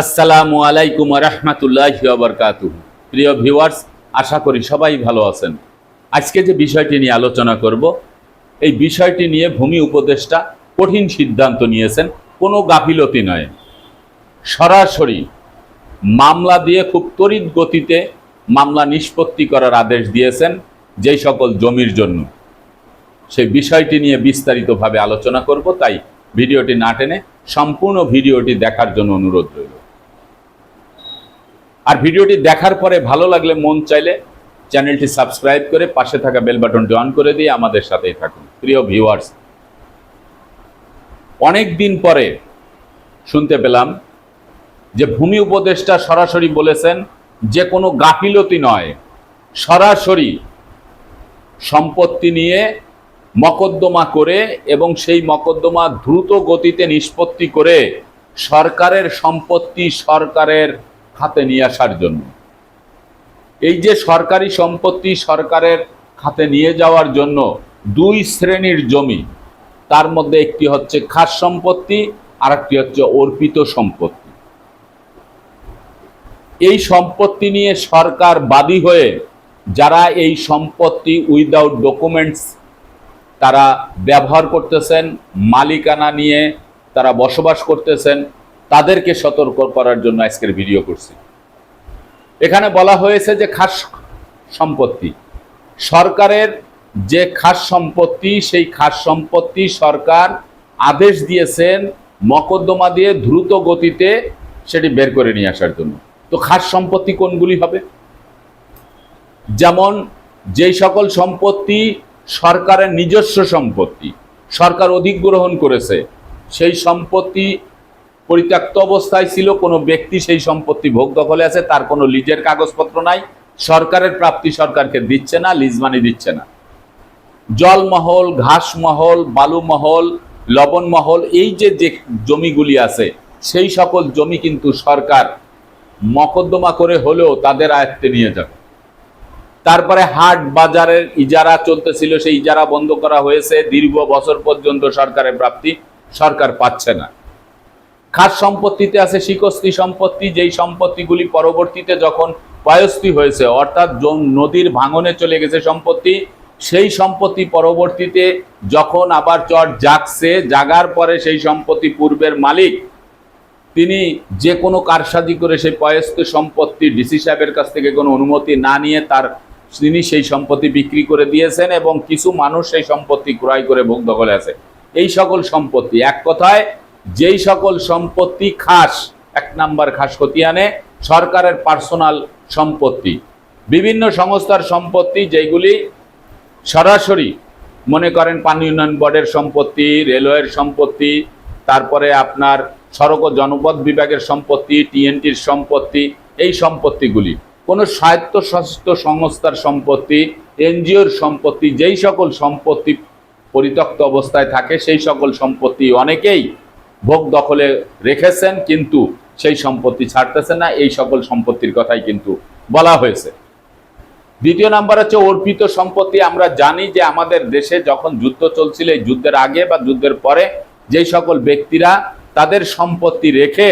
আসসালামু আলাইকুম রহমতুল্লাহ বরকাতু প্রিয় ভিউয়ার্স, আশা করি সবাই ভালো আছেন। আজকে যে বিষয়টি নিয়ে আলোচনা করব, এই বিষয়টি নিয়ে ভূমি উপদেষ্টা কঠিন সিদ্ধান্ত নিয়েছেন, কোনো গাফিলতি নয়। সরাসরি মামলা দিয়ে খুব তড়িৎ গতিতে মামলা নিষ্পত্তি করার আদেশ দিয়েছেন যেই সকল জমির জন্য। সেই বিষয়টি নিয়ে বিস্তারিতভাবে আলোচনা করব, তাই ভিডিওটি না টেনে সম্পূর্ণ ভিডিওটি দেখার জন্য অনুরোধ রইল। আর ভিডিওটি দেখার পরে ভালো লাগলে মন চাইলে চ্যানেলটি সাবস্ক্রাইব করে পাশে থাকা বেল বাটনটি অন করে দিয়ে আমাদের সাথেই থাকুন। প্রিয় ভিউয়ার্স, অনেক দিন পরে শুনতে পেলাম যে ভূমি উপদেষ্টা সরাসরি বলেছেন যে কোনো গাফিলতি নয়, সরাসরি সম্পত্তি নিয়ে মকদ্দমা করে এবং সেই মকদ্দমা দ্রুত গতিতে নিষ্পত্তি করে সরকারের সম্পত্তি সরকারের খাতে নিয়ে আসার জন্য। এই যে সরকারি সম্পত্তি সরকারের খাতে নিয়ে যাওয়ার জন্য দুই শ্রেণির জমি, তার মধ্যে একটি হচ্ছে খাস সম্পত্তি আর একটি হচ্ছে অর্পিত সম্পত্তি। এই সম্পত্তি নিয়ে সরকার বাদী হয়ে যারা এই সম্পত্তি উইদাউট ডকুমেন্টস তারা ব্যবহার করতেছেন, মালিকানা নিয়ে তারা বসবাস করতেছেন তাদেরকে সতর্ক করার জন্য আজকের ভিডিও করছি। এখানে বলা হয়েছে যে খাস সম্পত্তি। সরকারের যে খাস সম্পত্তি, সেই খাস সম্পত্তি সরকার আদেশ দিয়েছেন মকদ্দমা দিয়ে দ্রুত গতিতে সেটি বের করে নিয়ে আসার জন্য। তো খাস সম্পত্তি কোনগুলি হবে? যেমন যেই সকল সম্পত্তি সরকারের নিজস্ব সম্পত্তি, সরকার অধিগ্রহণ করেছে, সেই সম্পত্তি পরিত্যক্ত অবস্থায় ছিল, কোনো ব্যক্তি সেই সম্পত্তি ভোগ দখলে আছে, তার কোনো লিজের কাগজপত্র নাই, সরকারের প্রাপ্তি সরকারকে দিচ্ছে না, লিজ মানি দিচ্ছে না। জলমহল ঘাসমহল বালুমহল লবণমহল এই যে যে জমিগুলি আছে, সেই সকল জমি কিন্তু সরকার মকদ্দমা করে হলেও তাদের আয়ত্তে নিয়ে যাবে। তারপরে হাট বাজারের ইজারা চলতেছিল, সেই ইজারা বন্ধ করা হয়েছে, দীর্ঘ বছর পর্যন্ত সরকারের প্রাপ্তি সরকার পাচ্ছে না। খাস সম্পত্তিতে আছে শিকস্তি সম্পত্তি, যেই সম্পত্তিগুলি পরবর্তীতে যখন পায়স্তি হয়েছে, অর্থাৎ নদীর ভাঙনে চলে গেছে সম্পত্তি, সেই সম্পত্তি পরবর্তীতে যখন আবার চট জাগছে, জাগার পরে সেই সম্পত্তি পূর্বের মালিক, তিনি যে কোনো কারসাজি করে সেই পয়স্ত সম্পত্তি ডিসি সাহেবের কাছ থেকে কোনো অনুমতি না নিয়ে তার, তিনি সেই সম্পত্তি বিক্রি করে দিয়েছেন এবং কিছু মানুষ সেই সম্পত্তি ক্রয় করে ভোগ দখলে আছে। এই সকল সম্পত্তি এক কথায় যেই সকল সম্পত্তি খাস, এক নাম্বার খাস খতিয়ানে সরকারের পার্সোনাল সম্পত্তি। বিভিন্ন সংস্থার সম্পত্তি যেগুলি সরাসরি মনে করেন পানি উন্নয়ন বোর্ডের সম্পত্তি, রেলওয়ের সম্পত্তি, তারপরে আপনার সড়ক ও জনপথ বিভাগের সম্পত্তি, টিএনটির সম্পত্তি, এই সম্পত্তিগুলি। কোনো স্বায়ত্তশাসিত সংস্থার সম্পত্তি, এনজিওর সম্পত্তি, যেই সকল সম্পত্তি পরিত্যক্ত অবস্থায় থাকে, সেই সকল সম্পত্তি অনেকেই ভোগ দখলে রেখেছেন, কিন্তু সেই সম্পত্তি ছাড়তেছে না। এই সকল সম্পত্তির কথাই কিন্তু বলা হয়েছে। দ্বিতীয় নাম্বার হচ্ছে, অর্পিত সম্পত্তি। আমরা জানি যে আমাদের দেশে যখন যুদ্ধ চলছিল, এই যুদ্ধের আগে বা যুদ্ধের পরে যেই সকল ব্যক্তিরা তাদের সম্পত্তি রেখে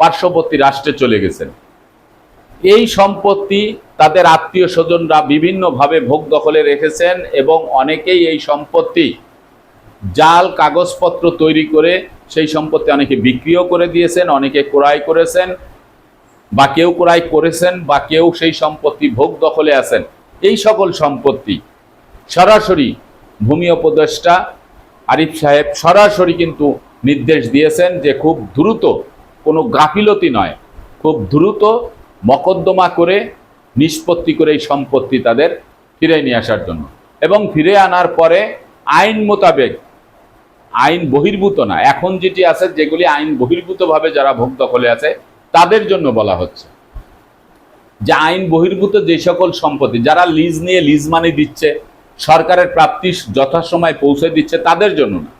পার্শ্ববর্তী রাষ্ট্রে চলে গেছেন, এই সম্পত্তি তাদের আত্মীয় স্বজনরা বিভিন্নভাবে ভোগ দখলে রেখেছেন এবং অনেকেই এই সম্পত্তি জাল, কাগজপত্র তৈরি করে সেই সম্পত্তি অনেকে বিক্রিও করে দিয়েছেন, অনেকে ক্রয় করেছেন, বা কেউ ক্রয় করেছেন, বা কেউ সেই সম্পত্তি ভোগ দখলে আছেন। এই সকল সম্পত্তি সরাসরি ভূমি উপদেষ্টা আরিফ সাহেব সরাসরি কিন্তু নির্দেশ দিয়েছেন যে খুব দ্রুত, কোনো গাফিলতি নয়, খুব দ্রুত মকদ্দমা করে নিষ্পত্তি করে এই সম্পত্তি তাদের ফিরে নিয়ে আসার জন্য। এবং ফিরে আনার পরে আইন মোতাবেক আইন বহির্ভূত না। এখন যেটি আছে, যেগুলি আইন বহির্ভূতভাবে যারা ভোগ দখলে আছে, তাদের জন্য বলা হচ্ছে। যে আইন বহির্ভূত যে সকল সম্পত্তি, যারা লিজ নিয়ে লিজ মানি দিচ্ছে, সরকারের প্রাপ্তি যথাসময় পৌঁছে দিচ্ছে, তাদের জন্য না।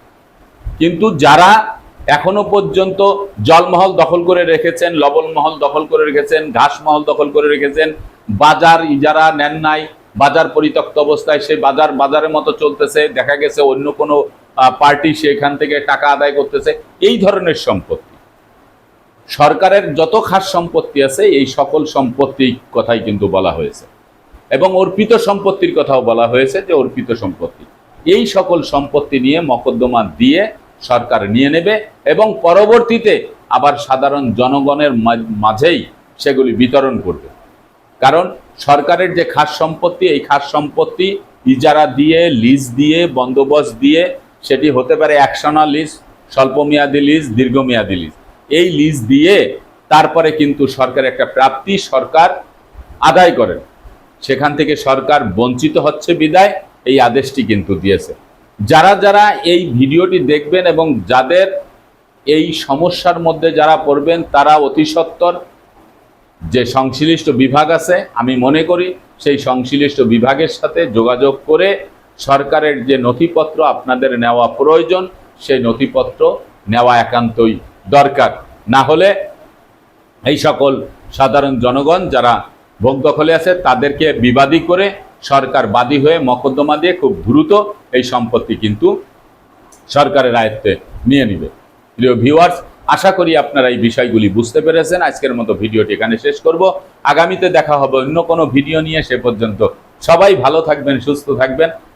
কিন্তু যারা এখনও পর্যন্ত জলমহল দখল করে রেখেছেন, লবণমহল দখল করে রেখেছেন, ঘাসমহল দখল করে রেখেছেন, বাজার ইজারা নেন নাই, বাজার পরিত্যক্ত অবস্থায় সেই বাজার, বাজারের মতো চলতেছে, দেখা গেছে অন্য কোনো পার্টি সেখান থেকে টাকা আদায় করতেছে, এই ধরনের সম্পত্তি। সরকারের যত খাস সম্পত্তি আছে, এই সকল সম্পত্তি কথাই কিন্তু বলা হয়েছে। এবং অর্পিত সম্পত্তির কথাও বলা হয়েছে যে অর্পিত সম্পত্তি। এই সকল সম্পত্তি নিয়ে মকদ্দমা দিয়ে সরকার নিয়ে নেবে এবং পরবর্তীতে আবার সাধারণ জনগণের মাঝেই সেগুলি বিতরণ করবে। কারণ সরকারের যে খাস সম্পত্তি, এই খাস সম্পত্তি ইজারা দিয়ে লিজ দিয়ে, বন্দোবস্ত দিয়ে সেটি হতে পারে একশনা লিজ, স্বল্পমেয়াদী লিজ, দীর্ঘমেয়াদী লিজ। এই লিজ দিয়ে তারপরে কিন্তু সরকার একটা প্রাপ্তি সরকার আদায় করেন। সেখান থেকে সরকার বঞ্চিত হচ্ছে বিদায়, এই আদেশটি কিন্তু দিয়েছে। যারা যারা এই ভিডিওটি দেখবেন এবং যাদের এই সমস্যার মধ্যে যারা পড়বেন, তারা অতি সত্বর। যে সংশ্লিষ্ট বিভাগ আছে, আমি মনে করি সেই সংশ্লিষ্ট বিভাগের সাথে যোগাযোগ করে সরকারের যে নথিপত্র আপনাদের নেওয়া প্রয়োজন, সেই নথিপত্র নেওয়া একান্তই দরকার। না হলে এই সকল সাধারণ জনগণ যারা ভোগ দখলে আছে, তাদেরকে বিবাদী করে সরকার বাদী হয়ে মকদ্দমা দিয়ে খুব দ্রুত এই সম্পত্তি কিন্তু সরকারের আয়ত্তে নিয়ে নিবে। প্রিয় ভিউয়ার্স, আশা করি আপনারা এই বিষয়গুলি বুঝতে পেরেছেন। আজকের মতো ভিডিওটি এখানে শেষ করব। আগামীতে দেখা হবে অন্য কোনো ভিডিও নিয়ে। সে পর্যন্ত সবাই ভালো থাকবেন, সুস্থ থাকবেন।